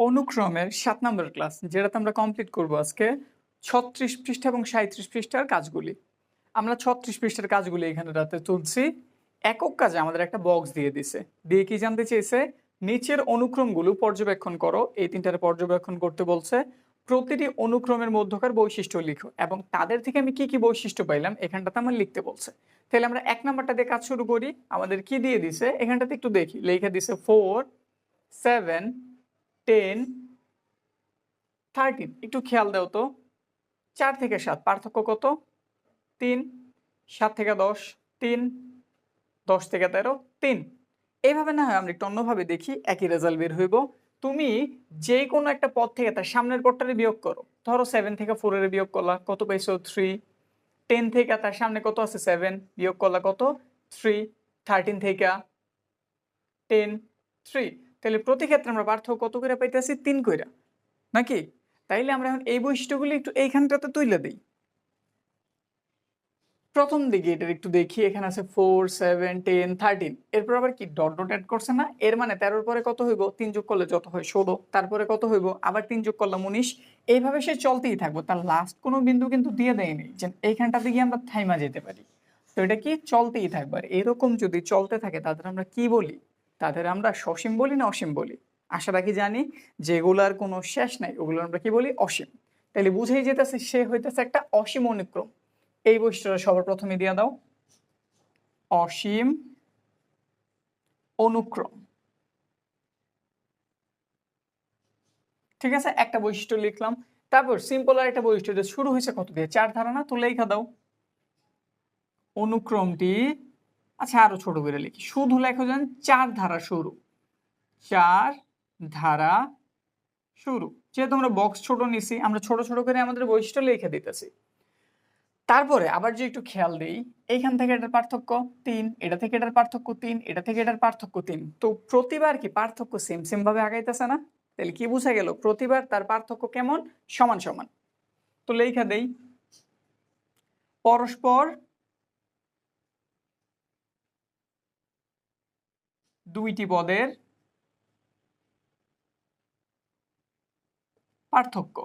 অনুক্রমের সাত নম্বর ক্লাস যেটাতে আমরা কমপ্লিট করব আজকে ছত্রিশ পৃষ্ঠা এবং সাঁত্রিশ পৃষ্ঠার কাজগুলি। আমরা ছত্রিশ পৃষ্ঠার কাজগুলি এখানে রাতে তুলছি। একক কাজে আমাদের একটা বক্স দিয়ে দিছে। দিয়ে কি জানতে চেয়েছে? নিচের অনুক্রমগুলো পর্যবেক্ষণ করো। এই তিনটার পর্যবেক্ষণ করতে বলছে, প্রতিটি অনুক্রমের মধ্যকার বৈশিষ্ট্য লিখো এবং তাদের থেকে আমি কি কি বৈশিষ্ট্য পাইলাম এখানটাতে আমার লিখতে বলছে। তাহলে আমরা এক নাম্বারটা দিয়ে কাজ শুরু করি। আমাদের কি দিয়ে দিছে? এখানটাতে একটু দেখি। লেখা দিছে ফোর সেভেন টেন থার্টিন একটু খেয়াল দাও তো। চার থেকে সাত, পার্থক্য কত? তিন, সাত থেকে দশ, তিন, দশ থেকে তেরো, তিন। এইভাবে না হয় আমরা একটু অন্যভাবে দেখি, একই রেজাল্ট বের হইব। তুমি যে কোনো একটা পদ থেকে তার সামনের পদটারে বিয়োগ করো। ধরো সেভেন থেকে ফোরের বিয়োগ করলা, কত পাইছো? থ্রি টেন থেকে তার সামনে কত আছে? সেভেন বিয়োগ করলা কত? থ্রি থার্টিন থেকে টেন থ্রি তাহলে প্রতি ক্ষেত্রে আমরা পার্থক্য কত করে পাইতেছি? তিন কইরা। নাকি? তাইলে আমরা এখন এই বৈশিষ্ট্যগুলি একটু এইখানটাতে তুলে দিই। প্রথম দিকে এটার একটু দেখি, এখানে আছে ফোর সেভেন টেন থার্টিন এরপর আবার কি? ডট ডট অ্যাড করছে না? এর মানে তেরোর পরে কত হইব? তিন যোগ করলে যত হয় ষোলো। তারপরে কত হইব? আবার তিন যোগ করলাম উনিশ। এইভাবে সে চলতেই থাকব। তার লাস্ট কোনো বিন্দু কিন্তু দিয়ে দেয়নি। যে এইখানটাতে গিয়ে আমরা থাইমা যেতে পারি। তো এটা কি? চলতেই থাকবে। আর এরকম যদি চলতে থাকে, তাদের আমরা কি বলি? তাদের আমরা সসীম বলি না অসীম বলি। আশা রাখি জানি যেগুলার কোনো শেষ নাই ওগুলো আমরা কি বলি? অসীম। তাহলে বুঝেই যেতেছে, সে হইতেছে একটা অসীম অনুক্রম। এই বৈশিষ্ট্যটা সবার প্রথমে দিয়ে দাও। অসীম অনুক্রম। ঠিক আছে? একটা বৈশিষ্ট্য লিখলাম। তারপর সিম্পল আর একটা বৈশিষ্ট্য শুরু হয়েছে কত দিয়ে? চার ধারণা, তো লেখা দাও। অনুক্রমটি আচ্ছা আরও ছোট করে লিখি। শুধু লেখো যান চার ধারা শুরু। চার ধারা শুরু। যেহেতু আমরা বক্স ছোট নিছি, আমরা ছোট ছোট করে আমাদের বৈশিষ্ট্য লিখে দিতেছি। তারপরে আবার যে একটু খেয়াল দেই, এইখান থেকে এটার পার্থক্য তিন, এটা থেকে এটার পার্থক্য তিন, এটা থেকে এটার পার্থক্য তিন। তো প্রতিবার কি পার্থক্য সেম সেম ভাবে আগাইতেছে না? তাহলে কি বোঝা গেল? প্রতিবার তার পার্থক্য কেমন? সমান সমান। তো লেখা দেই, পরস্পর দুইটি পদের পার্থক্য।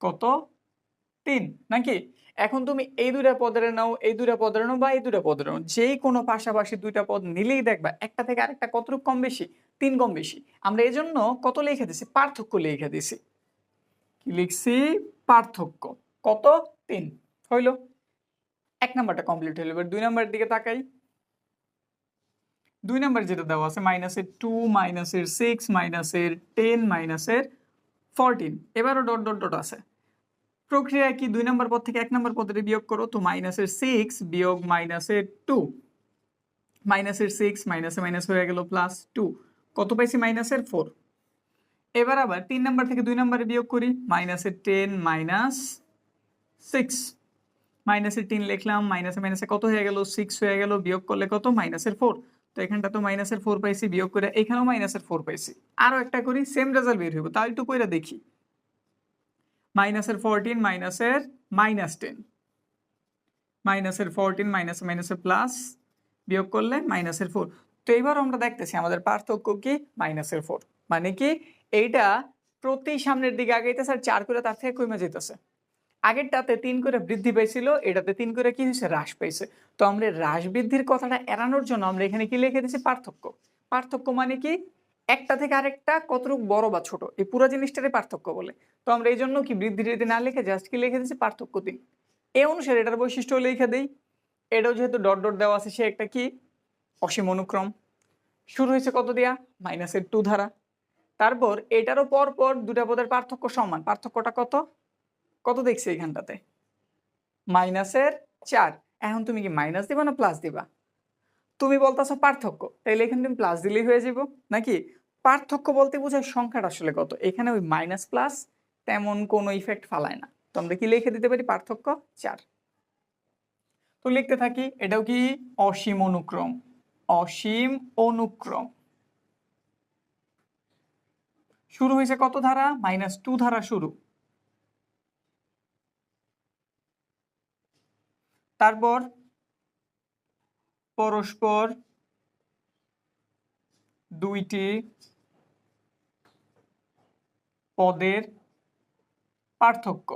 কত? তিন, নাকি? এখন তুমি এই দুইটা পদের নাও, এই দুইটা পদের নাও বা এই দুইটা পদের নাও। যেই কোনো পাশাপাশি দুইটা পদ নিলেই দেখবা একটা থেকে আরেকটা কতটুকু কম বেশি? তিন কম বেশি। আমরা এই জন্য কত লিখে দিছি পার্থক্য লিখে দিছি কি লিখছি? পার্থক্য। কত? তিন। হইল। এক নাম্বারটা কমপ্লিট হইল। এবার দুই নাম্বারের দিকে তাকাই। দুই নাম্বার যেটা দেওয়া আছে, মাইনাসের টু মাইনাসের সিক্স মাইনাসের টেন মাইনাসের ফোরটিন এবারও ডট ডট ডট আছে। প্রক্রিয়া কি দুই নম্বর পদ থেকে এক নম্বর পদে বিয়োগ করো? তো মাইনাসের সিক্স বিয়োগ মাইনাসের টু মাইনাসের সিক্স মাইনাসে মাইনাস হয়ে গেল প্লাস টু কত পাইছি? মাইনাসের ফোর এবার আবার তিন নাম্বার থেকে দুই নম্বরে বিয়োগ করি। মাইনাসের টেন মাইনাস সিক্স মাইনাসের টেন লিখলাম। মাইনাসে মাইনাসে কত হয়ে গেল? সিক্স হয়ে গেল। বিয়োগ করলে কত? মাইনাসের ফোর তো এখানটা তো মাইনাসের ফোর পাইছি বিয়োগ করে এখানেও মাইনাসের ফোর পাইছি আরও একটা করি সেম রেজাল্ট বের হইব তাও একটু কইরা দেখি। মাইনাসের ফোরটিন মাইনাসের মাইনাস টেন মাইনাসের ফোরটিন মাইনাস মাইনাসের প্লাস বিয়োগ করলে মাইনাসের ফোর তো এবার আমরা দেখতেছি আমাদের পার্থক্য কি? মাইনাসের ফোর মানে কি? এইটা প্রতি সামনের দিকে আগাইতেছে আর চার করে তার থেকে কমে যেতেছে আগেরটাতে তিন করে বৃদ্ধি পেয়েছিল, এটাতে তিন করে কি হয়েছে? হ্রাস পেয়েছে। তো আমরা হ্রাস বৃদ্ধির কথাটা এড়ানোর জন্য আমরা এখানে কি লিখে দিচ্ছি পার্থক্য। পার্থক্য মানে কি? একটা থেকে আরেকটা কতটুকু বড় বা ছোট, এই পুরো জিনিসটারই পার্থক্য বলে। তো আমরা এই জন্য কি বৃদ্ধি যদি না লিখে জাস্ট কি লিখে দিচ্ছি পার্থক্য দিন এ অনুসারে এটার বৈশিষ্ট্য লিখে দিই। এটাও যেহেতু ডট ডট দেওয়া আছে, সে একটা কি? অসীম অনুক্রম। শুরু হয়েছে কত দিয়া? মাইনাসের টু ধারা। তারপর এটারও পর পর দুটা পদের পার্থক্য সমান। পার্থক্যটা কত? কত দেখছি এখানটাতে মাইনাসের চার। এখন তুমি কি মাইনাস দিবা না প্লাস দিবা? তুমি বলতেছো পার্থক্য। তাইলে এখানে তুমি প্লাস দিলেই হয়ে যাব নাকি? পার্থক্য বলতে বোঝায় সংখ্যাটা আসলে কত? এখানে ওই মাইনাস প্লাস তেমন কোনো ইফেক্ট ফালায় না। তো আমরা কি লিখে দিতে পারি পার্থক্য? চার। তো লিখতে থাকি, এটাও কি? অসীম অনুক্রম। অসীম অনুক্রম। শুরু হয়েছে কত ধারা? মাইনাস টু ধারা শুরু। তারপর পরস্পর দুইটি পদের পার্থক্য।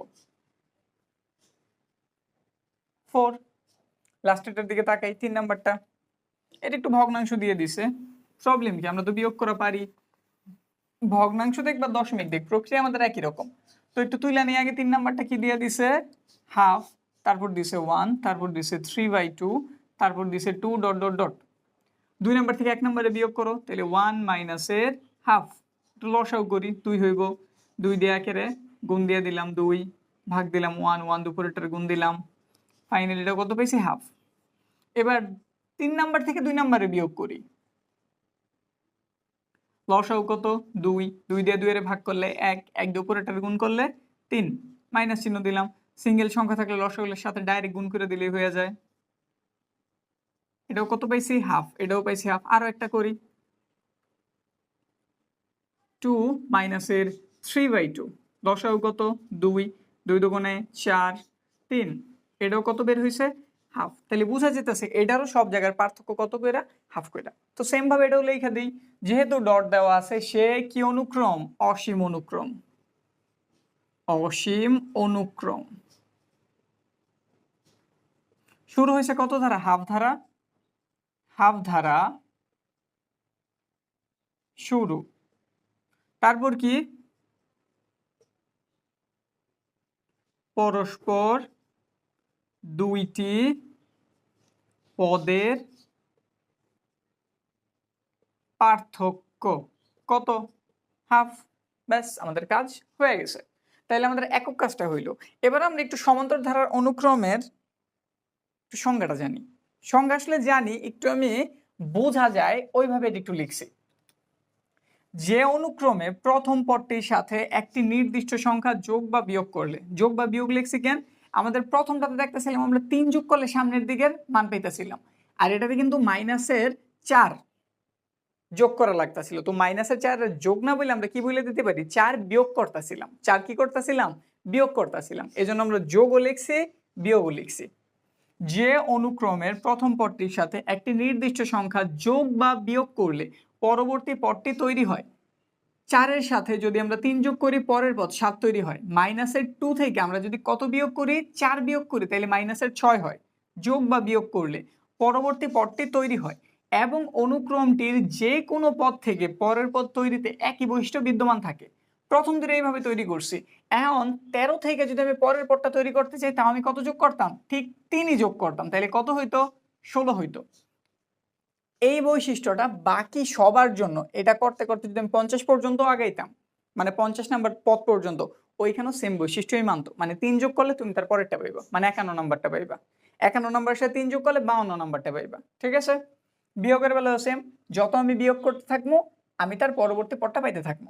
ফোর লাস্টেরটার দিকে তাকাই, তিন নাম্বারটা। এটা একটু ভগ্নাংশ দিয়ে দিছে। প্রবলেম কি? আমরা তো বিয়োগ করা পারি। ভগ্নাংশ দেখ বা দশমিক দেখ প্রক্রিয়া আমাদের একই রকম। তো একটু তুইলা নিয়ে আগে তিন নাম্বারটা কি দিয়ে দিছে? হাফ তারপর দিছে ওয়ান তারপর দিছে থ্রি বাই টু তারপর দিছে টু ডট ডট ডট দুই নাম্বার থেকে এক নম্বরে বিয়োগ করো, তাহলে ওয়ান মাইনাসের হাফ একটু লসাও করি, দুই হইব। দুই দিয়ে একেরে গুণ দিয়ে দিলাম দুই, ভাগ দিলাম ওয়ান ওয়ান দুপুরেটার গুণ দিলাম। ফাইনালি এটা কত পেয়েছি? হাফ এবার তিন নাম্বার থেকে দুই নাম্বারে বিয়োগ করি। লসাও কত? দুই। দুই দিয়ে দুইয়ের ভাগ করলে এক এক দুপুরেটার গুণ করলে তিন। মাইনাস চিহ্ন দিলাম। সিঙ্গেল সংখ্যা থাকলে লসাগুলোর সাথে ডাইরেক্ট গুণ করে দিলেই হয়ে যায়। এটাও কত পাইছি? হাফ এটাও পাইছি হাফ আরও একটা করি। টু মাইনাসের থ্রি বাই টু দশাও কত? দুই। দুই দুগুণে চার। তিন। এটাও কত বের হয়েছে হাফ তাহলে বোঝা যেতেছে, এটারও সব জায়গার পার্থক্য কত কইরা? হাফ কইরা। তো সেম ভাবে এটাও লেখা দিই। যেহেতু ডট দেওয়া আছে, সে কি অনুক্রম? অসীম অনুক্রম। অসীম অনুক্রম। শুরু হয়েছে কত ধারা? হাফ ধারা? হাফ ধারা শুরু। তারপর কি? পরস্পর দুইটি পদের পার্থক্য। কত? হাফ। ব্যাস, আমাদের কাজ হয়ে গেছে। তাহলে আমাদের একক কাজটা হইল। এবার আমরা একটু সমান্তর ধারার অনুক্রমের একটু সংজ্ঞাটা জানি। সংজ্ঞা আসলে জানি, একটু আমি বোঝা যায়, ওইভাবে এটা একটু লিখছি। যে অনুক্রমে প্রথম পদটির সাথে একটি নির্দিষ্ট সংখ্যা যোগ বা বিয়োগ করলে, যোগ বা বিয়োগ লিখছি কেন? আমাদের প্রথমটাতে দেখতেছিলাম, আমরা তিন যোগ করলে সামনের দিকের মান পেতেছিলাম আর এটাতে কিন্তু মাইনাসের চার যোগ করা লাগতেছিল। তো মাইনাসের চার যোগ না বলে আমরা কি বলে দিতে পারি? চার বিয়োগ করতেছিলাম। চার কি করতেছিলাম? বিয়োগ করতেছিলাম। এই জন্য আমরা যোগও লিখছি, বিয়োগও লিখছি। যে অনুক্রমের প্রথম পদটির সাথে একটি নির্দিষ্ট সংখ্যা যোগ বা বিয়োগ করলে পরবর্তী পদটি তৈরি হয়। চারের সাথে যদি আমরা তিন যোগ করি, পরের পদ সাত তৈরি হয়। মাইনাসের টু থেকে আমরা যদি কত বিয়োগ করি? চার বিয়োগ করি, তাহলে মাইনাসের ছয় হয়। যোগ বা বিয়োগ করলে পরবর্তী পদটি তৈরি হয় এবং অনুক্রমটির যে কোনো পদ থেকে পরের পদ তৈরিতে একই বৈশিষ্ট্য বিদ্যমান থাকে। প্রথম দিনে এইভাবে তৈরি করছি। এখন তেরো থেকে যদি আমি পরের পদটা তৈরি করতে চাই, তাও আমি কত যোগ করতাম? ঠিক তিনই যোগ করতাম। তাহলে কত হইতো? ষোলো হইতো। এই বৈশিষ্ট্যটা বাকি সবার জন্য, এটা করতে করতে যদি আমি পঞ্চাশ পর্যন্ত আগাইতাম মানে পঞ্চাশ নাম্বার পদ পর্যন্ত, ওইখানেও সেম বৈশিষ্ট্যই মানতো। মানে তিন যোগ করলে তুমি তার পরেরটা পাইবা। মানে একান্ন নাম্বারটা পাইবা। একান্ন নাম্বারের সাথে তিন যোগ করলে বাউন্ন নাম্বারটা পাইবা। ঠিক আছে? বিয়োগের বেলাও সেম যত আমি বিয়োগ করতে থাকব, আমি তার পরবর্তী পদটা পাইতে থাকব।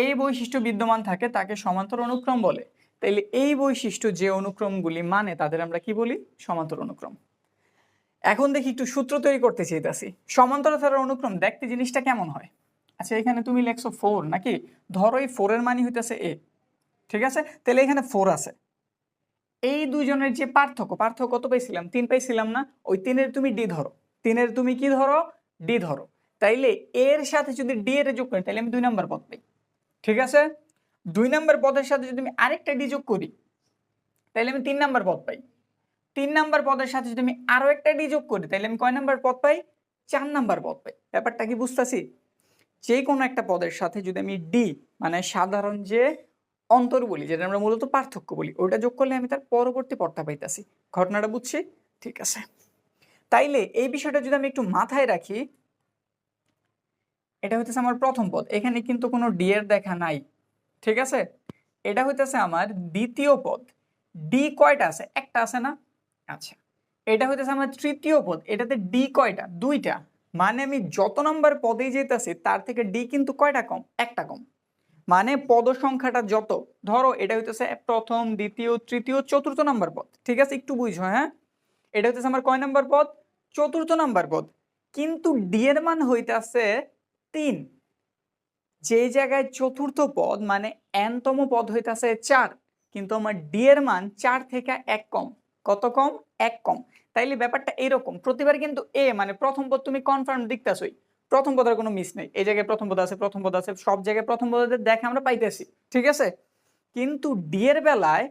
এই বৈশিষ্ট্য বিদ্যমান থাকে, তাকে সমান্তর অনুক্রম বলে। তাইলে এই বৈশিষ্ট্য যে অনুক্রমগুলি মানে তাদের আমরা কি বলি? সমান্তর অনুক্রম। এখন দেখি একটু সূত্র তৈরি করতে চাইতেছি। সমান্তর ধারার অনুক্রম, দেখতে জিনিসটা কেমন হয়? আচ্ছা এখানে তুমি লেখছো ফোর নাকি? ধরো এই ফোরের মানি হইতেছে এ ঠিক আছে? তাহলে এখানে ফোর আছে। এই দুজনের যে পার্থক্য পার্থক্য কত পাইছিলাম? তিন পাইছিলাম না? ওই তিনের তুমি ডি ধরো। তিনের তুমি কি ধরো? ডি ধরো। তাইলে এর সাথে যদি ডি এর যোগ করি তাহলে আমি দুই নাম্বার পদ পাই। ঠিক আছে? দুই নাম্বার পদের সাথে যদি আমি আরেকটা ডি যোগ করি তাহলে আমি তিন নাম্বার পদ পাই। তিন নাম্বার পদের সাথে যদি আমি আরও একটা ডি যোগ করি তাহলে আমি কয় নাম্বার পদ পাই? চার নাম্বার পদ পাই। ব্যাপারটা কি বুঝতেছি? যে কোনো একটা পদের সাথে যদি আমি ডি মানে সাধারণ যে অন্তর বলি, যেটা আমরা মূলত পার্থক্য বলি, ওইটা যোগ করলে আমি তার পরবর্তী পদটা পাইতাছি। ঘটনাটা বুঝছি? ঠিক আছে। তাইলে এই বিষয়টা যদি আমি একটু মাথায় রাখি এটা হইতেছে আমার প্রথম পদ। এখানে কিন্তু কোনো ডি এর দেখা নাই। ঠিক আছে? এটা হইতেছে আমার দ্বিতীয় পদ। ডি কয়টা আছে? একটা আছে না? আচ্ছা। এটা হইতেছে আমার তৃতীয় পদ। এটাতে ডি কয়টা? দুইটা। মানে আমি যত নাম্বার পদেই যেতেছি, তার থেকে ডি কিন্তু কয়টা কম? একটা কম। মানে পদ সংখ্যাটা যত, ধরো এটা হইতেছে প্রথম, দ্বিতীয়, তৃতীয়, চতুর্থ নাম্বার পদ। ঠিক আছে? একটু বুঝো হ্যাঁ? এটা হইতেছে আমার কয় নাম্বার পদ? চতুর্থ নাম্বার পদ। কিন্তু ডি এর মান হইতেছে তিন। যে জায়গায় চতুর্থ পদ মানে এনতম পদ হইতেছে চার, কিন্তু আমার ডি এর মান চার থেকে এক কম। কত কম? এক কম। তাইলে ব্যাপারটা এরকম, প্রতিবার কিন্তু এ মানে প্রথম পদ তুমি কনফার্ম দেখতেছই। প্রথম পদের কোনো মিস নেই। এই জায়গায় প্রথম পদ আছে, প্রথম পদ আছে, সব জায়গায় প্রথম পদের দেখে আমরা পাইতেছি, ঠিক আছে? কিন্তু ডি এর বেলায়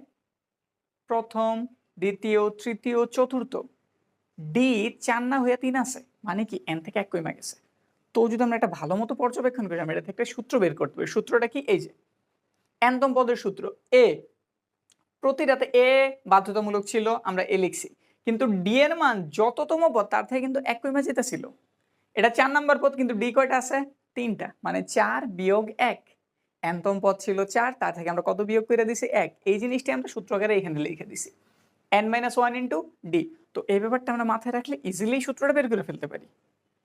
প্রথম, দ্বিতীয়, তৃতীয়, চতুর্থ ডি চার না হয়ে তিন আছে মানে কি এন থেকে এক কমে গেছে। তো যদি আমরা একটা ভালো মতো পর্যবেক্ষণ করি, আমরা এটা থেকে একটা সূত্র বের করতে পারি। সূত্রটা কি? এই যে এনতম পদের সূত্র। এ প্রতিটাতে এ বাধ্যতামূলক ছিল, আমরা এ লিখছি। কিন্তু ডি এর মান যততম পদ, তার থেকে কিন্তু এক কমে যেতেছিল এটা চার নাম্বার পদ, কিন্তু ডি কয়টা আছে? তিনটা। মানে চার বিয়োগ এক। এনতম পদ ছিল চার, তার থেকে আমরা কত বিয়োগ করে দিছি? এক। এই জিনিসটি আমরা সূত্রকারে এখানে লিখে দিছি। N minus one into D তো এই ব্যাপারটা আমরা মাথায় রাখলে ইজিলি সূত্রটা বের করে ফেলতে পারি।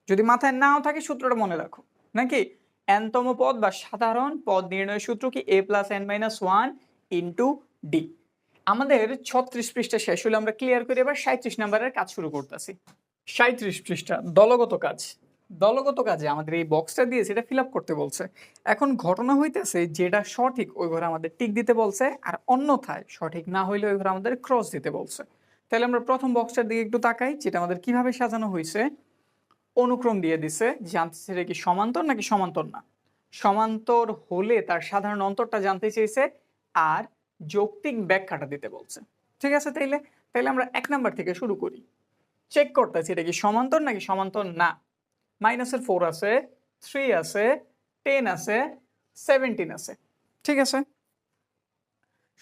যদি মাথায় নাও থাকে সূত্রটা মনে রাখো। নাকি? এনতম পদ বা সাধারণ পদ নির্ণয় সূত্র কি? A plus N minus one into D আমাদের ছত্রিশ পৃষ্ঠা শেষ হলে আমরা ক্লিয়ার করে এবার সাঁত্রিশ নাম্বারের কাজ শুরু করতেছি। সাঁত্রিশ পৃষ্ঠা, দলগত কাজ। দলগত কাজে আমাদের এই বক্সটা দিয়ে সেটা ফিল করতে বলছে। এখন ঘটনা হইতেছে যেটা সঠিক ওই ঘরে আমাদের টিক দিতে বলছে আর অন্যথায় সঠিক না হইলে ওই ঘরে আমাদের ক্রস দিতে বলছে। তাহলে আমরা প্রথম বক্সটার দিকে একটু তাকাই, যেটা আমাদের কীভাবে সাজানো হয়েছে অনুক্রম দিয়ে দিছে জানতে চাইছে কি সমান্তর নাকি সমান্তর না? সমান্তর হলে তার সাধারণ অন্তরটা জানতে চেয়েছে আর যৌক্তিক ব্যাখ্যাটা দিতে বলছে। ঠিক আছে তাইলে? তাইলে আমরা এক নাম্বার থেকে শুরু করি। চেক করতেছি এটা কি সমান্তর নাকি সমান্তর না? মাইনাসের ফোর আছে থ্রি আছে টেন আছে সেভেন্টিন আছে। ঠিক আছে?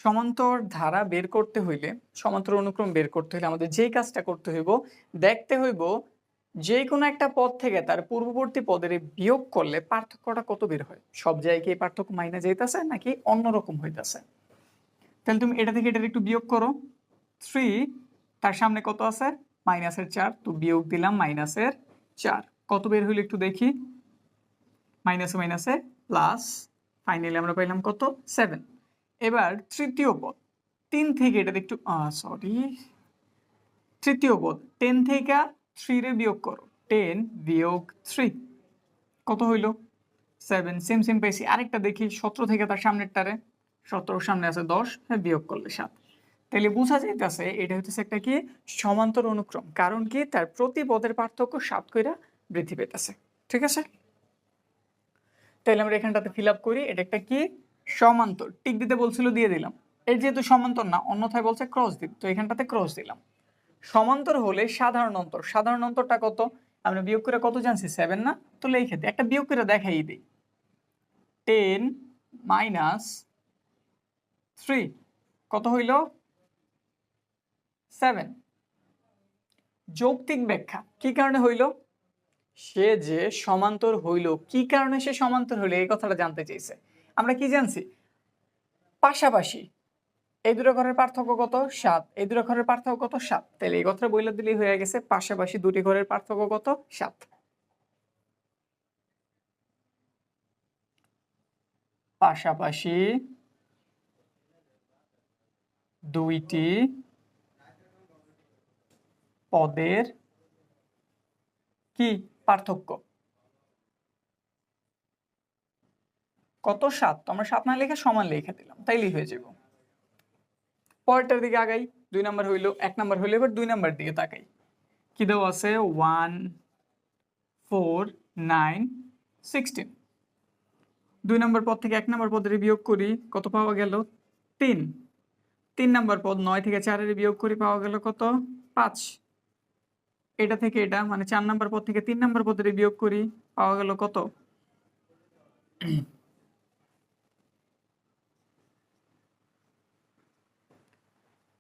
সমান্তর ধারা বের করতে হইলে, সমান্তর অনুক্রম বের করতে হইলে আমাদের যেই কাজটা করতে হইব, দেখতে হইব যে কোনো একটা পদ থেকে তার পূর্ববর্তী পদের বিয়োগ করলে পার্থক্যটা কত বের হয়? সব জায়গায় পার্থক্য মাইনে যাইতেছে নাকি অন্যরকম হইতাছে? তাহলে তুমি এটা থেকে এটা একটু বিয়োগ করো। থ্রি তার সামনে কত আছে? মাইনাসের চার, তো বিয়োগ দিলাম মাইনাসের চার। কত বের হইল একটু দেখি। মাইনাসে মাইনাসে প্লাস ফাইনালি আমরা পাইলাম কত? সেভেন এবার তৃতীয় পদ। তিন থেকে এটা একটু সরি তৃতীয় পদ। টেন থেকে থ্রি রে বিয়োগ করো। টেন বিয়োগ থ্রি কত হইল? সেভেন সেম সেম পাইছি। আরেকটা দেখি, সতেরো থেকে তার সামনেরটারে। সতেরোর সামনে আছে দশ হ্যাঁ বিয়োগ করলে সাত। তাহলে বোঝা যাইতেছে, এটা হচ্ছে একটা কি? সমান্তর অনুক্রম। কারণ কি? তার প্রতি পদের পার্থক্য সাত কইরা বৃদ্ধি পেতেছে ঠিক আছে? তাহলে আমরা এখানটাতে ফিল আপ করি। এটা একটা কি? সমান্তর। টিক দিতে বলছিল, দিয়ে দিলাম। এর যেহেতু সমান্তর না, অন্যথায় বলছে ক্রস দিন তো এখানটাতে ক্রস দিলাম। সমান্তর হলে সাধারণ অন্তর। সাধারণ অন্তরটা কত? আমরা বিয়োগ করে কত জানছি? সেভেন না? তো লিখে দিই একটা বিয়োগ করে দেখাই দিই। টেন মাইনাস থ্রি কত হইল? সেভেন যৌক্তিক ব্যাখ্যা। কি কারণে হইল? সে যে সমান্তর হইল, কি কারণে সে সমান্তর হইল? এই কথাটা জানতে চাইছে। আমরা কি জানছি? পাশাপাশি এই দুটো ঘরের পার্থক্য কত? সাত। এই দুটো ঘরের পার্থক্য কত? সাত। তাহলে এই কথাটা বইলে দিলেই হয়ে গেছে। পাশাপাশি দুটি ঘরের পার্থক্য কত? সাত। পাশাপাশি দুইটি পদের কি? পার্থক্য। কত? সাত। আমরা সাত না লিখে সমান লিখে দিলাম। তাইলেই হয়ে যাব পরেরটার দিকে আগাই, দুই নাম্বার হইল, এক নাম্বার হইল, এবার দুই নাম্বার দিকে তাকাই। কি দেওয়া আছে? ওয়ান ফোর নাইন সিক্সটিন দুই নম্বর পদ থেকে এক নম্বর পদের বিয়োগ করি, কত পাওয়া গেল? তিন। তিন নম্বর পদ নয় থেকে চারের বিয়োগ করি, পাওয়া গেল কত? পাঁচ। এটা থেকে এটা মানে চার নম্বর পদ থেকে তিন নম্বর পদের বিয়োগ করি, পাওয়া গেল কত?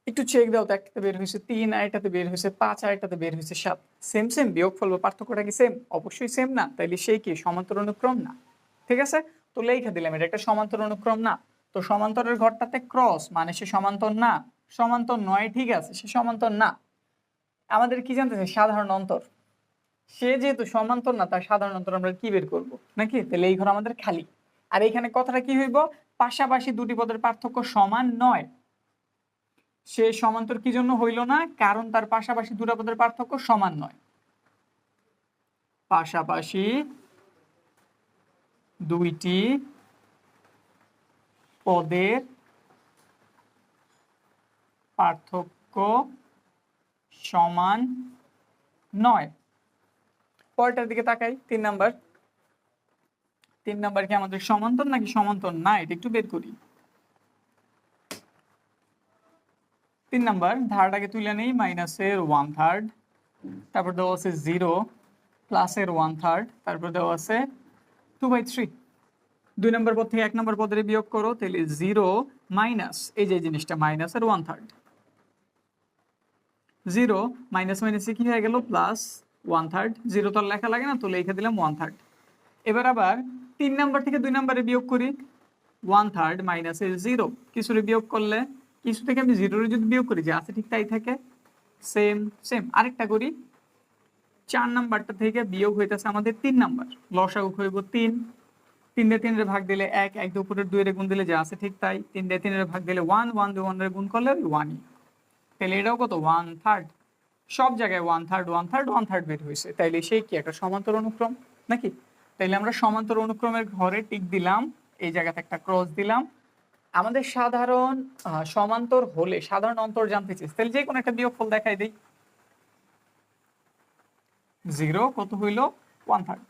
একটু চেক দাও, তো একটাতে বের হয়েছে তিন, আর এটাতে বের হয়েছে পাঁচ, আর এটাতে বের হয়েছে সাত। সেম সেম বিয়োগ ফল বা পার্থক্যটা কি সেম অবশ্যই সেম না। তাইলে সেই কি? সমান্তর অনুক্রম না। ঠিক আছে? তো লেখা দিলাম এটা। একটা সমান্তর অনুক্রম না। তো সমান্তরের ঘরটাতে ক্রস মানে সে সমান্তর না। সমান্তর নয়, ঠিক আছে, সে সমান্তর না। আমাদের কি জানতে চাই? সাধারণ অন্তর। সে যেহেতু সমান্তর না, তার সাধারণ অন্তর আমরা কি বের করব? নাকি? তাহলে এই ঘর আমাদের খালি। আর এখানে কথাটা কি হইব? পাশাপাশি দুটি পদের পার্থক্য সমান নয়। সে সমান্তর কি জন্য হইল না? কারণ তার পাশাপাশি দুটা পদের পার্থক্য সমান নয়। পাশাপাশি দুইটি পদের পার্থক্য সমান নয়। পরেরটার দিকে তাকাই, তিন নাম্বার। তিন নাম্বার কি আমাদের সমান্তর নাকি সমান্তর? না, এটা একটু বের করি। তিন নাম্বার ধারটাকে তুলে নেই মাইনাসের ওয়ান থার্ড তারপর দেওয়া আছে জিরো প্লাসের ওয়ান থার্ড তারপর দেওয়া আছে টু বাই থ্রি দুই নম্বর পদ থেকে এক নম্বর পদের বিয়োগ করো, তাহলে জিরো মাইনাস এই যে জিনিসটা মাইনাসের ওয়ান থার্ড জিরো মাইনাস মাইনাসে কি হয়ে গেল? প্লাস ওয়ান থার্ড জিরো তো লেখা লাগে না, তো লিখে দিলাম ওয়ান থার্ড এবার আবার তিন নাম্বার থেকে দুই নাম্বারে বিয়োগ করি ওয়ান থার্ড মাইনাসের জিরো কিছুরে বিয়োগ করলে কিছু থেকে আমি জিরোরে যদি বিয়োগ করি, যে আছে ঠিক তাই থাকে সেম সেম আরেকটা করি, চার নাম্বারটা থেকে বিয়োগ হইতেছে আমাদের তিন নাম্বার। লসাগু হইব তিন। তিন দিয়ে তিনের ভাগ দিলে এক এক দুপুরের দুইয়ের গুণ দিলে যা আছে ঠিক তাই। তিন দিয়ে তিনের ভাগ দিলে ওয়ান ওয়ান দিয়ে ওয়ানের গুণ করলে ওয়ানই তাহলে এটাও কত? ওয়ান থার্ড সব জায়গায় one third one third one third বের হয়েছে তাইলে সেই কি? একটা সমান্তর অনুক্রম, নাকি? তাইলে আমরা সমান্তর অনুক্রমের ঘরে টিক দিলাম, এই জায়গাতে একটা ক্রস দিলাম আমাদের সাধারণ সমান্তর হলে, সাধারণ অন্তর জানতে চাই। তাহলে যে কোনো একটা বিয়োগফল দেখাই দিই। জিরো, কত হইল? One third.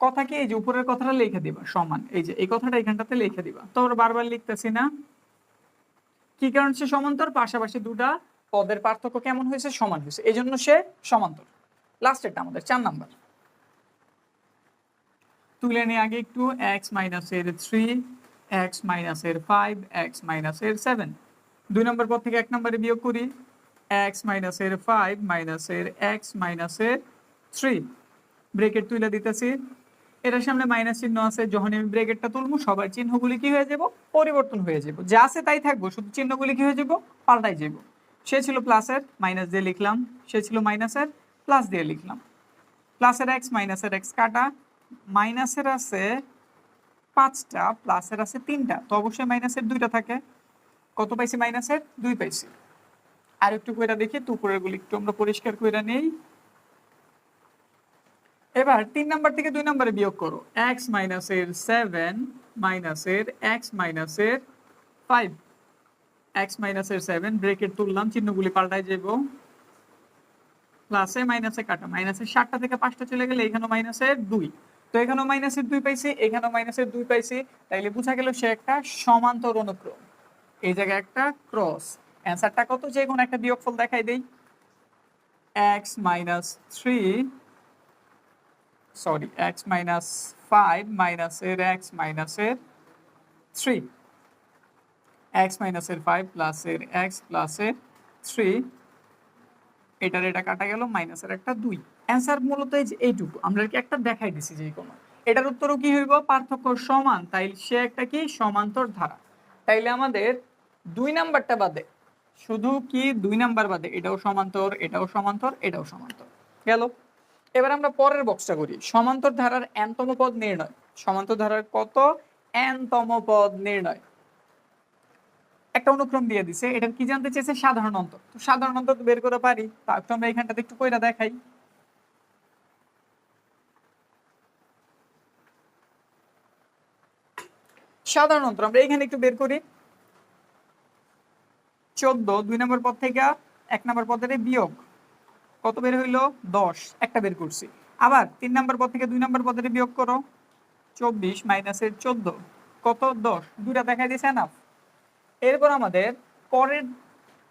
কথা কি? এই যে উপরের কথাটা লিখে দিবা, সমান। এই যে, এই কথাটা এখানটাতে লিখে দিবা। তো বারবার লিখতেছি না। কি কারণ সে সমান্তর? পাশাপাশি দুটা পদের পার্থক্য কেমন হয়েছে? সমান হয়েছে। এই জন্য সে সমান্তর। লাস্টেরটা আমাদের, চার নাম্বার। তুলে নিয়ে আগে একটু এক্স মাইনাস এর থ্রি এক্স মাইনাসের ফাইভ, এক্স মাইনাসের সেভেন। দুই নম্বর পদ থেকে এক নম্বরে বিয়োগ করি। এক্স মাইনাসের ফাইভ মাইনাসের এক্স মাইনাসের থ্রি। ব্রেকেট তুলে দিতেছি। এটার সামনে মাইনাস চিহ্ন আছে। যখন আমি ব্রেকেটটা তুলবো, সবার চিহ্নগুলি কি হয়ে যাব? পরিবর্তন হয়ে যাব। যা আছে তাই থাকব। শুধু চিহ্নগুলি কি হয়ে যাব? পাল্টাই যাব। সে ছিল প্লাসের মাইনাস দিয়ে লিখলাম। সে ছিল মাইনাসের প্লাস দিয়ে লিখলাম। প্লাসের এক্স মাইনাসের এক্স কাটা। মাইনাসের আছে পাঁচটা প্লাসের আছে তিনটা। তো অবশ্যই মাইনাসের দুইটা থাকে। কত পাইছি মাইনাসের দুই পাইছি। আর একটু কইরা দেখি তো উপরের গুলি একটু আমরা পরিষ্কার কইরা নেই। এবার তিন নাম্বার থেকে দুই নম্বরে বিয়োগ করো। এক্স মাইনাসের সেভেন মাইনাসের এক্স মাইনাসের ফাইভ এক্স মাইনাসের সেভেন ব্রেকেট তুললাম, চিহ্নগুলি পাল্টাই যাব প্লাসে মাইনাসে কাটা। মাইনাসের সাতটা থেকে পাঁচটা চলে গেলে এখানে মাইনাসের দুই। তো এখানেও মাইনাসের দুই পাইছি, এখানেও মাইনাসের দুই পাইছি। তাইলে বোঝা গেল সে একটা সমান্তর অনুক্রম। এই জায়গায় একটা ক্রস অ্যান্সারটা কত? যে কোনো একটা বিয়োগফল দেখাই দেই। X minus three sorry X minus five মাইনাসের এক্স মাইনাসের থ্রি এক্স মাইনাসের ফাইভ প্লাসের এক্স প্লাসের থ্রি এটার এটা কাটা গেল মাইনাসের একটা দুই। অ্যান্সার মূলত এই যে এইটুকু আমরা কি একটা দেখাই দিছি যে কোনো। এটার উত্তরও কি হইব? পার্থক্য সমান তাই সে একটা কি? সমান্তর ধারা। তাইলে আমাদের দুই নাম্বারটা বাদে, শুধু কি দুই নাম্বার বাদে? এটাও সমান্তর এটাও সমান্তর এটাও সমান্তর। গেল। এবার আমরা পরের বক্সটা করি। সমান্তর ধারার এনতম পদ নির্ণয়। সমান্তর ধারার কত? এনতম পদ নির্ণয়। একটা অনুক্রম দিয়ে দিছে। এটার কি জানতে চেয়েছে? সাধারণ অন্তর। তো সাধারণ অন্তর বের করে পারি। তা আমরা এখানটাতে একটু কইরা দেখাই। সাধারণ অন্তর আমরা এখানে একটু বের করি। চোদ্দ, দুই নম্বর পদ থেকে এক নম্বর পদের বিয়োগ। কত বের হইল? দশ, একটা বের করছি। আবার তিন নম্বর পদ থেকে দুই নম্বর পদের বিয়োগ করো। চব্বিশ মাইনাসের চোদ্দ, কত? দশ, দুইটা দেখা দিয়েছে না এরপর আমাদের পরের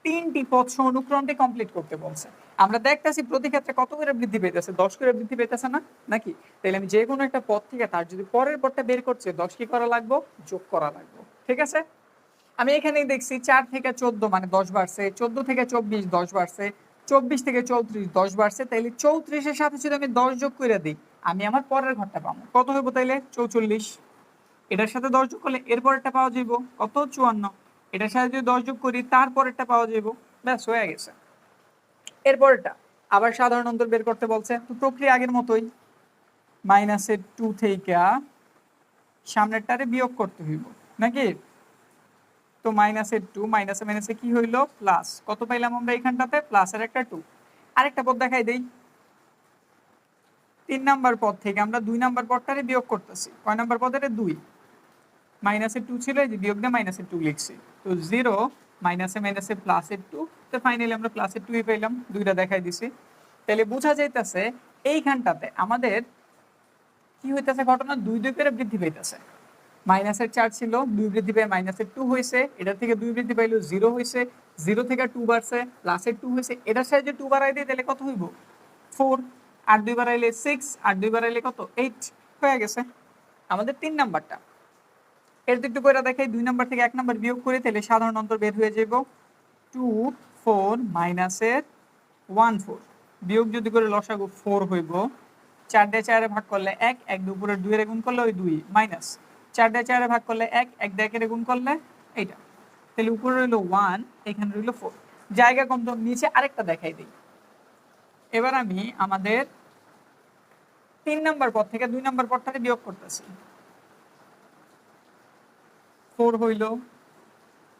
তিনটি সহ অনুক্রমটি কমপ্লিট করতে বলছে। আমরা দেখতেছি প্রতি ক্ষেত্রে কত করে বৃদ্ধি পেতেছে দশ করে বৃদ্ধি পেতেছে না? নাকি? তাহলে আমি যে কোনো একটা পদ থেকে তার যদি পরের পদটা বের করছে, দশ কি করা লাগবো? যোগ করা লাগবো। ঠিক আছে? আমি এখানেই দেখছি চার থেকে চোদ্দ মানে দশ বাড়ছে, চোদ্দ থেকে চব্বিশ দশ বাড়ছে, চব্বিশ থেকে চৌত্রিশ দশ বাড়ছে, তাইলে চৌত্রিশের সাথে যদি আমি দশ যোগ করে দিই, আমি আমার পরের ঘরটা পাবো। কত হইব তাইলে? চৌচল্লিশ। এটার সাথে দশ যোগ করলে এরপরেরটা পাওয়া যাইব কত? চুয়ান্ন। এটার সাথে যদি দশ যোগ করি তারপরেরটা পাওয়া যাইব? ব্যাস, হয়ে গেছে। এরপরেরটা আবার সাধারণ অন্তর বের করতে বলছে, তো প্রক্রিয়া আগের মতোই। মাইনাসের টু থেকে সামনেরটারে বিয়োগ করতে হইব, নাকি? তো মাইনাসের টু মাইনাসে মাইনাসে কি হইল? প্লাস কত পাইলাম আমরা এখানটাতে? প্লাসের একটা টু আরেকটা পদ দেখাই দেই। তিন নাম্বার পদ থেকে আমরা দুই নাম্বার পদটারে বিয়োগ করতেছি। কয় নাম্বার পদের? দুই। মাইনাসের টু ছিল, এই যে বিয়োগ দিয়ে মাইনাসের টু লিখছি। তো জিরো মাইনাসে মাইনাসে প্লাসের টু তো ফাইনালি আমরা প্লাসের টুই পেলাম, দুইটা দেখাই দিছি। তাহলে বোঝা যাইতেছে, এইখানটাতে আমাদের কি হইতেছে ঘটনা? দুই দুই করে বৃদ্ধি পাইতেছে। মাইনাসের চার ছিল, দুই বৃদ্ধি পেয়ে মাইনাসের টু হয়েছে এটার থেকে দুই বৃদ্ধি পাইলো জিরো হয়েছে জিরো থেকে টু বাড়ছে প্লাসের টু হয়েছে এটার সাহায্যে টু বাড়াই দিয়ে তাহলে কত হইব? ফোর আর দুই বাড়াইলে সিক্স আর দুই বাড়াইলে কত? এইট হয়ে গেছে। আমাদের তিন নাম্বারটা। এর একটু করে দেখাই, দুই নম্বর থেকে এক নম্বর বিয়োগ করে তাহলে সাধারণ অন্তর বের হয়ে যাব টু ফোর মাইনাসের ওয়ান ফোর বিয়োগ যদি করে লসাগু ফোর হইব, চার দিয়ে চারে ভাগ করলে এক এক দুপুরের দুইয়ের গুণ করলে ওই দুই মাইনাস চার দিয়ে চারে ভাগ করলে এক এক একের গুণ করলে এইটা। তাহলে উপরে রইল ওয়ান এখানে রইল ফোর জায়গা কম তো নিচে আরেকটা দেখাই দিই। এবার আমি আমাদের তিন নম্বর পদ থেকে দুই নাম্বার পদটাকে বিয়োগ করতেছি। ফোর হইল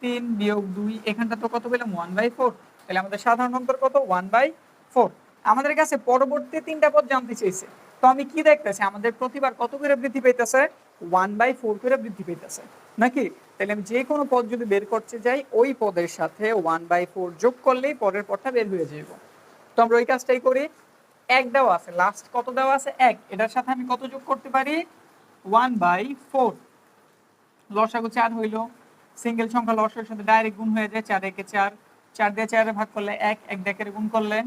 তিন বিয়োগ দুই, এখানটা তো কত পেলাম? ওয়ান বাই ফোর তাহলে আমাদের সাধারণ অন্তর কত? ওয়ান বাই ফোর আমাদের কাছে পরবর্তী তিনটা পদ জানতে চেয়েছে তো আমি কি দেখতেছি? আমাদের প্রতিবার কত করে বৃদ্ধি পেতেছে ওয়ান বাই ফোর করে বৃদ্ধি পেতেছে নাকি? তাহলে আমি যে কোনো পদ যদি বের করতে যাই, ওই পদের সাথে ওয়ান বাই ফোর যোগ করলেই পরের পদটা বের হয়ে যাব তো আমরা ওই কাজটাই করি। এক দেওয়া আছে। লাস্ট কত দেওয়া আছে? এক। এটার সাথে আমি কত যোগ করতে পারি? ওয়ান বাই ফোর লসাগু চার হইল। সিঙ্গেল সংখ্যা লসের সাথে ডাইরেক্ট গুণ হয়ে যায় চার একে চার। চার দিয়ে চারে ভাগ করলে এক এক ডেকের গুণ করলে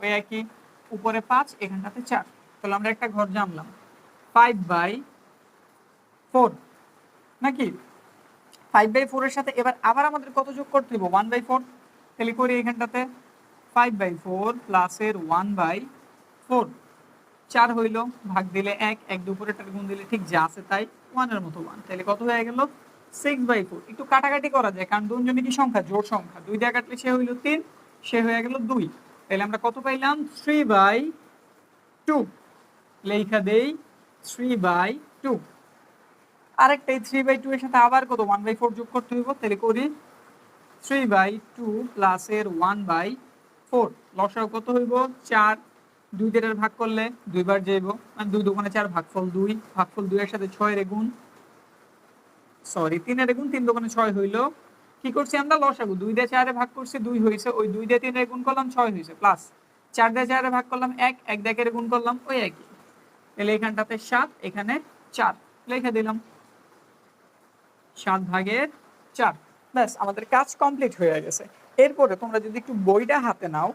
ওই একই। উপরে পাঁচ, এখানটাতে চার। তাহলে আমরা একটা ঘর জানলাম। ফাইভ বাই ফোর নাকি? ফাইভ বাই ফোরের সাথে এবার আবার আমাদের কত যোগ করতে হবে ওয়ান বাই ফোর তাহলে করি এখানটাতে। ফাইভ বাই ফোর প্লাসের ওয়ান বাই ফোর চার হইল, ভাগ দিলে এক এক দুপুরেরটার গুণ দিলে ঠিক যা আছে তাই। ওয়ানের মতো ওয়ান। তাহলে কত হয়ে গেল? সিক্স বাই ফোর একটু কাটাকাটি করা যায়, কারণ দুজনে কি সংখ্যা জোর সংখ্যা। দুই দিয়ে কাটলে সে হইল তিন, সে হয়ে গেল দুই। তাহলে আমরা কত পাইলাম? থ্রি বাই টু লেখা দেই থ্রি বাই টু আরেকটা এই থ্রি বাই টু এর সাথে আবার কত? ওয়ান বাই ফোর যোগ করতে হইব। তাহলে করি থ্রি বাই টু প্লাসের ওয়ান বাই ফোর লসাও কত হইব? চার দুই দেড়ের ভাগ করলে দুইবার যাইব মানে দুই দোকানে চার ভাগফল দুই, ভাগফল দুইয়ের সাথে ছয় রে গুণ। সরি তিনের গুণ, তিন দোকানে ছয় হইল। কি করছি আমরা? লসাগু দুই দিয়ে চারে ভাগ করছি, দুই হয়েছে ওই দুই দিয়ে তিনের গুণ করলাম, ছয় হয়েছে প্লাস চার দিয়ে চারে ভাগ করলাম, এক এক দেখের গুণ করলাম, ওই একই। তাহলে এখানটাতে সাত, এখানে চার। লিখে দিলাম। সাত ভাগের চার। ব্যাস, আমাদের কাজ কমপ্লিট হয়ে গেছে। এরপরে তোমরা যদি একটু বইটা হাতে নাও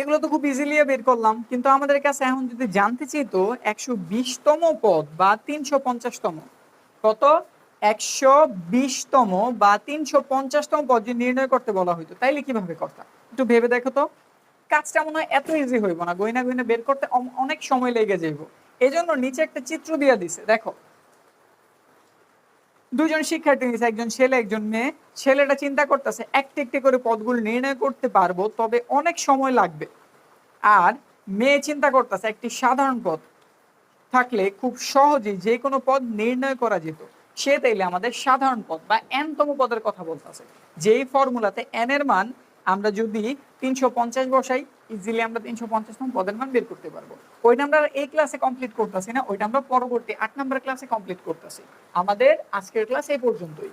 এগুলো তো খুব ইজিলি বের করলাম। কিন্তু আমাদের কাছে এখন যদি জানতে চাই তো একশো বিশতম পদ বা তিনশো পঞ্চাশতম। কত? একশো বিশতম বা তিনশো পঞ্চাশতম পদ যদি নির্ণয় করতে বলা হইতো, তাইলে কীভাবে করতাম? একটু ভেবে দেখো তো। কাজটা মনে হয় এত ইজি হইব না গইনা গইনা বের করতে অনেক সময় লেগে যাইব। এই জন্য নিচে একটা চিত্র দিয়ে দিছে, দেখো। দুজন শিক্ষার্থী নিয়েছে একজন ছেলে, একজন মেয়ে। ছেলেটা চিন্তা করতেছে, একটি একটি করে পদগুলো নির্ণয় করতে পারব, তবে অনেক সময় লাগবে। আর মেয়ে চিন্তা করতেছে, একটি সাধারণ পদ থাকলে খুব সহজে যে কোনো পদ নির্ণয় করা যেত। সে তাইলে আমাদের সাধারণ পদ বা এন তম পদের কথা বলতেছে। যেই ফর্মুলাতে এন এর মান আমরা যদি তিনশো পঞ্চাশ বসাই ইজিলি আমরা তিনশো পঞ্চাশ পঞ্চাশতম পদের মান বের করতে পারব। ওইটা আমরা এই ক্লাসে কমপ্লিট করতেছি না, ওইটা আমরা পরবর্তী আট নম্বর ক্লাসে কমপ্লিট করতেছি। আমাদের আজকের ক্লাস এই পর্যন্তই।